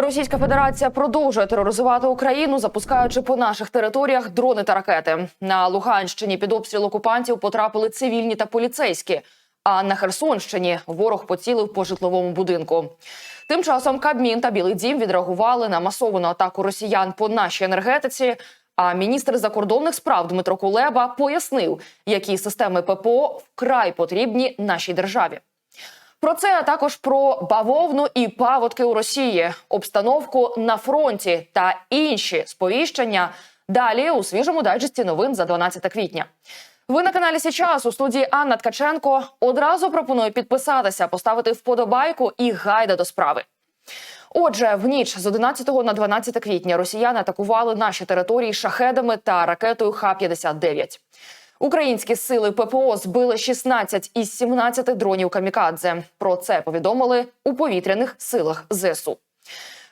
Російська Федерація продовжує тероризувати Україну, запускаючи по наших територіях дрони та ракети. На Луганщині під обстріл окупантів потрапили цивільні та поліцейські. А на Херсонщині ворог поцілив по житловому будинку. Тим часом Кабмін та Білий Дім відреагували на масовану атаку росіян по нашій енергетиці. А міністр закордонних справ Дмитро Кулеба пояснив, які системи ППО вкрай потрібні нашій державі. Про це а також про бавовну і паводки у Росії, обстановку на фронті та інші сповіщення. Далі у свіжому дайджесті новин за 12 квітня. Ви на каналі Січас у студії Анна Ткаченко. Одразу пропоную підписатися, поставити вподобайку і гайда до справи. Отже, в ніч з 11 на 12 квітня росіяни атакували наші території шахедами та ракетою Х-59. Українські сили ППО збили 16 із 17 дронів камікадзе. Про це повідомили у повітряних силах ЗСУ.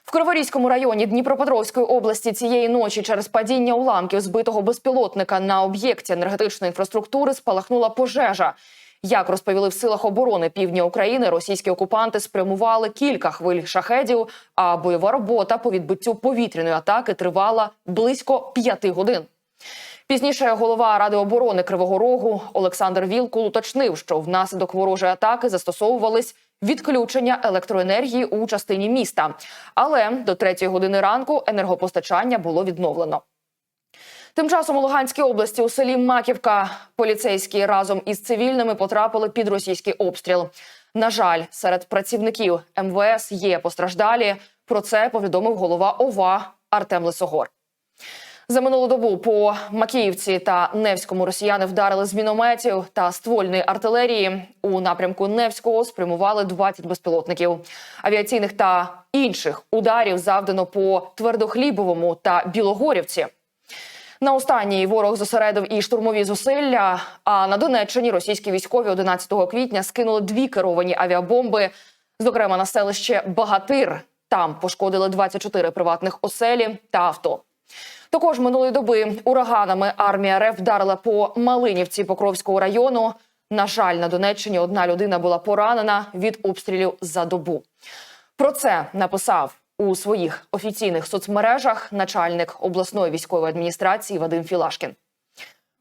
В Криворізькому районі Дніпропетровської області цієї ночі через падіння уламків збитого безпілотника на об'єкті енергетичної інфраструктури спалахнула пожежа. Як розповіли в силах оборони півдня України, російські окупанти спрямували кілька хвиль шахедів, а бойова робота по відбиттю повітряної атаки тривала близько п'яти годин. Пізніше голова ради оборони Кривого Рогу Олександр Вілкул уточнив, що внаслідок ворожої атаки застосовувались відключення електроенергії у частині міста. Але до третьої години ранку енергопостачання було відновлено. Тим часом у Луганській області у селі Маківка поліцейські разом із цивільними потрапили під російський обстріл. На жаль, серед працівників МВС є постраждалі. Про це повідомив голова ОВА Артем Лисогор. За минулу добу по Макіївці та Невському росіяни вдарили з мінометів та ствольної артилерії. У напрямку Невського спрямували 20 безпілотників. Авіаційних та інших ударів завдано по Твердохлібовому та Білогорівці. На останній ворог зосередив і штурмові зусилля. А на Донеччині російські військові 11 квітня скинули дві керовані авіабомби, зокрема на селище Багатир. Там пошкодили 24 приватних оселі та авто. Також минулої доби ураганами армія РФ вдарила по Малинівці Покровського району. На жаль, на Донеччині одна людина була поранена від обстрілів за добу. Про це написав у своїх офіційних соцмережах начальник обласної військової адміністрації Вадим Філашкін.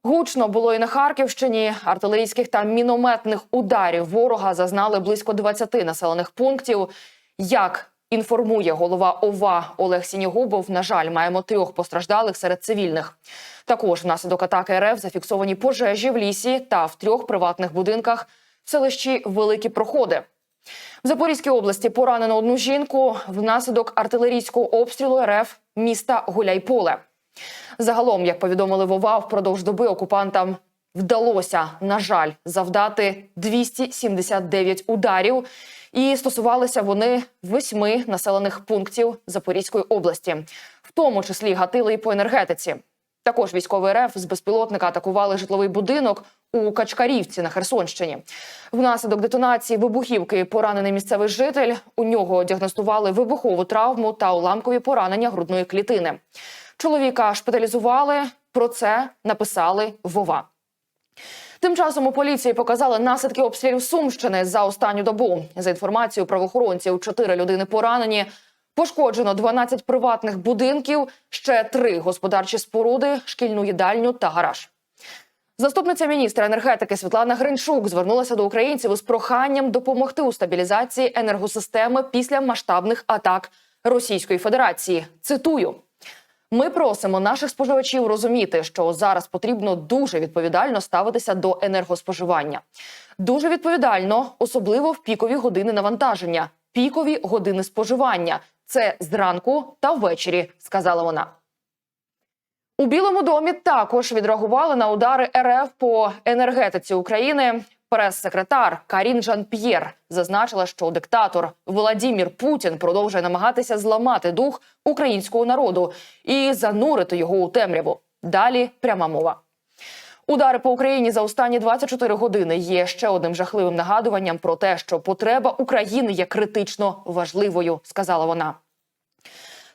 Гучно було і на Харківщині. Артилерійських та мінометних ударів ворога зазнали близько 20 населених пунктів. Як інформує голова ОВА Олег Сінігубов, на жаль, маємо трьох постраждалих серед цивільних. Також внаслідок атаки РФ зафіксовані пожежі в лісі та в трьох приватних будинках в селищі Великі Проходи. В Запорізькій області поранено одну жінку внаслідок артилерійського обстрілу РФ міста Гуляйполе. Загалом, як повідомили Вова, впродовж доби окупантам вдалося, на жаль, завдати 279 ударів. І стосувалися вони восьми населених пунктів Запорізької області, в тому числі гатили і по енергетиці. Також військовий РФ з безпілотника атакували житловий будинок у Качкарівці на Херсонщині. Внаслідок детонації вибухівки поранений місцевий житель. У нього діагностували вибухову травму та уламкові поранення грудної клітини. Чоловіка шпиталізували. Про це написали Вова. Тим часом у поліції показали наслідки обстрілів Сумщини за останню добу. За інформацією правоохоронців, чотири людини поранені. Пошкоджено 12 приватних будинків, ще три господарчі споруди, шкільну їдальню та гараж. Заступниця міністра енергетики Світлана Гринчук звернулася до українців із проханням допомогти у стабілізації енергосистеми після масштабних атак Російської Федерації. Цитую. Ми просимо наших споживачів розуміти, що зараз потрібно дуже відповідально ставитися до енергоспоживання. Дуже відповідально, особливо в пікові години навантаження, пікові години споживання. Це зранку та ввечері, сказала вона. У Білому домі також відреагували на удари РФ по енергетиці України. Прес-секретар Карін Жан П'єр зазначила, що диктатор Володимир Путін продовжує намагатися зламати дух українського народу і занурити його у темряву. Далі пряма мова. Удари по Україні за останні 24 години є ще одним жахливим нагадуванням про те, що потреба України є критично важливою, сказала вона.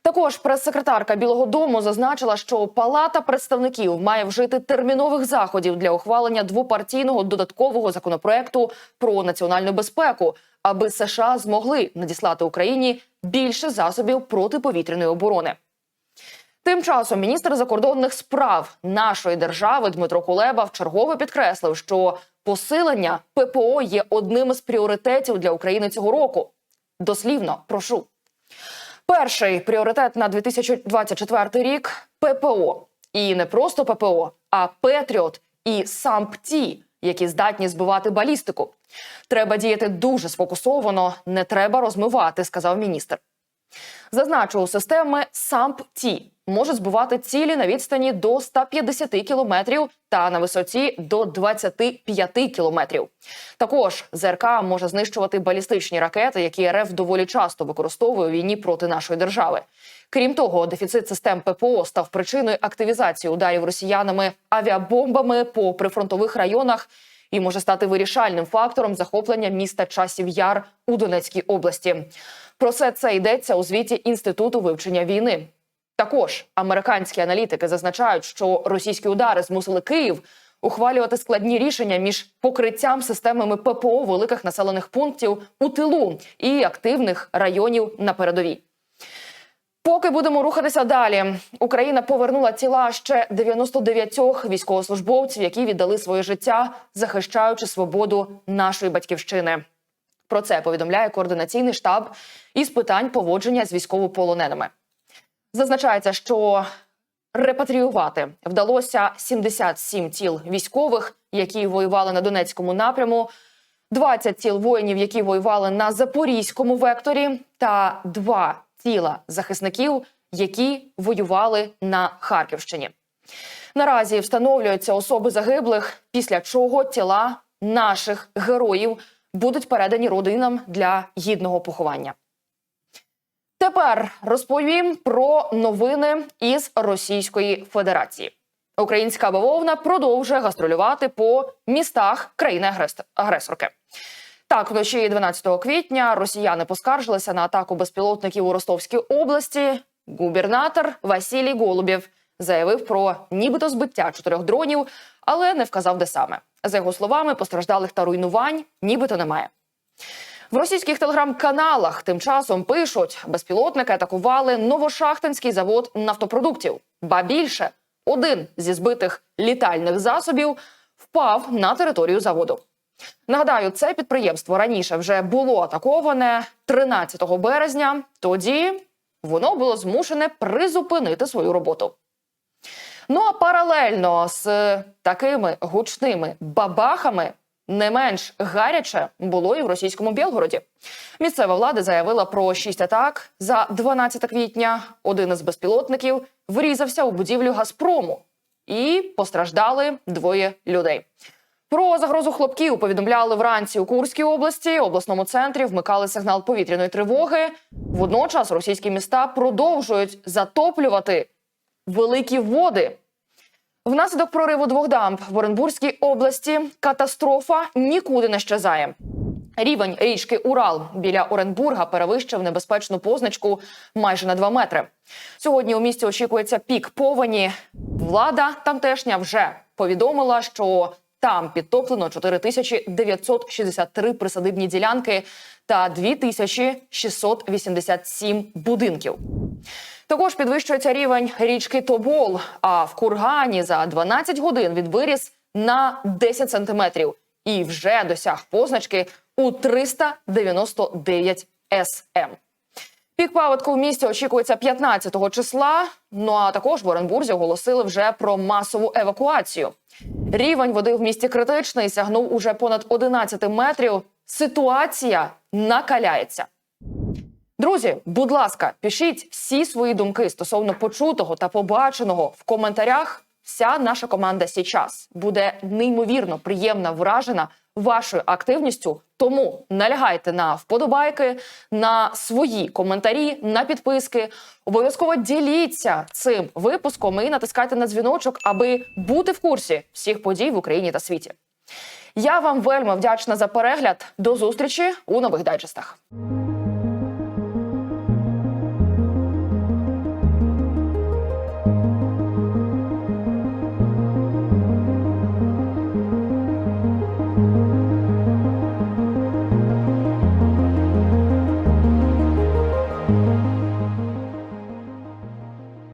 Також прес-секретарка Білого Дому зазначила, що Палата представників має вжити термінових заходів для ухвалення двопартійного додаткового законопроекту про національну безпеку, аби США змогли надіслати Україні більше засобів протиповітряної оборони. Тим часом міністр закордонних справ нашої держави Дмитро Кулеба вчергове підкреслив, що посилення ППО є одним із пріоритетів для України цього року. Дослівно прошу. Перший пріоритет на 2024 рік ППО. І не просто ППО, а Петріот і САМПТІ, які здатні збивати балістику. Треба діяти дуже сфокусовано, не треба розмивати, сказав міністр. Зазначу, системи САМП-Ті можуть збивати цілі на відстані до 150 кілометрів та на висоті до 25 кілометрів. Також ЗРК може знищувати балістичні ракети, які РФ доволі часто використовує у війні проти нашої держави. Крім того, дефіцит систем ППО став причиною активізації ударів росіянами авіабомбами по прифронтових районах і може стати вирішальним фактором захоплення міста Часів Яр у Донецькій області. Про все це йдеться у звіті інституту вивчення війни. Також американські аналітики зазначають, що російські удари змусили Київ ухвалювати складні рішення між покриттям системами ППО великих населених пунктів у тилу і активних районів на передовій. Поки будемо рухатися далі, Україна повернула тіла ще 99 військовослужбовців, які віддали своє життя, захищаючи свободу нашої батьківщини. Про це повідомляє координаційний штаб із питань поводження з військовополоненими. Зазначається, що репатріювати вдалося 77 тіл військових, які воювали на Донецькому напряму, 20 тіл воїнів, які воювали на запорізькому векторі, та два тіла захисників, які воювали на Харківщині. Наразі встановлюються особи загиблих, після чого тіла наших героїв будуть передані родинам для гідного поховання. Тепер розповім про новини із Російської Федерації. Українська бавовна продовжує гастролювати по містах країни-агресорки. Так, вночі 12 квітня росіяни поскаржилися на атаку безпілотників у Ростовській області. Губернатор Василій Голубєв заявив про нібито збиття чотирьох дронів, але не вказав, де саме. За його словами, постраждалих та руйнувань нібито немає. В російських телеграм-каналах тим часом пишуть, безпілотники атакували новошахтинський завод нафтопродуктів. Ба більше один зі збитих літальних засобів впав на територію заводу. Нагадаю, це підприємство раніше вже було атаковане 13 березня. Тоді воно було змушене призупинити свою роботу. Ну а паралельно з такими гучними бабахами не менш гаряче було і в російському Білгороді. Місцева влада заявила про шість атак за 12 квітня. Один із безпілотників врізався у будівлю Газпрому і постраждали двоє людей. Про загрозу хлопків повідомляли вранці у Курській області, обласному центрі вмикали сигнал повітряної тривоги. Водночас російські міста продовжують затоплювати великі води. Внаслідок прориву двох дамб в Оренбурзькій області катастрофа нікуди не щезає. Рівень річки Урал біля Оренбурга перевищив небезпечну позначку майже на 2 метри. Сьогодні у місті очікується пік повені. Влада тамтешня вже повідомила, що там підтоплено 4963 присадибні ділянки та 2687 будинків. Також підвищується рівень річки Тобол. А в Кургані за 12 годин він виріс на 10 сантиметрів і вже досяг позначки у 399 см. Пік паводку в місті очікується 15 числа. Ну а також в Оренбурзі оголосили вже про масову евакуацію. Рівень води в місті критичний сягнув уже понад 11 метрів. Ситуація накаляється. Друзі, будь ласка, пишіть всі свої думки стосовно почутого та побаченого в коментарях. Вся наша команда сейчас буде неймовірно приємна вражена вашою активністю. Тому налягайте на вподобайки, на свої коментарі, на підписки. Обов'язково діліться цим випуском і натискайте на дзвіночок, аби бути в курсі всіх подій в Україні та світі. Я вам вельми вдячна за перегляд. До зустрічі у нових дайджестах.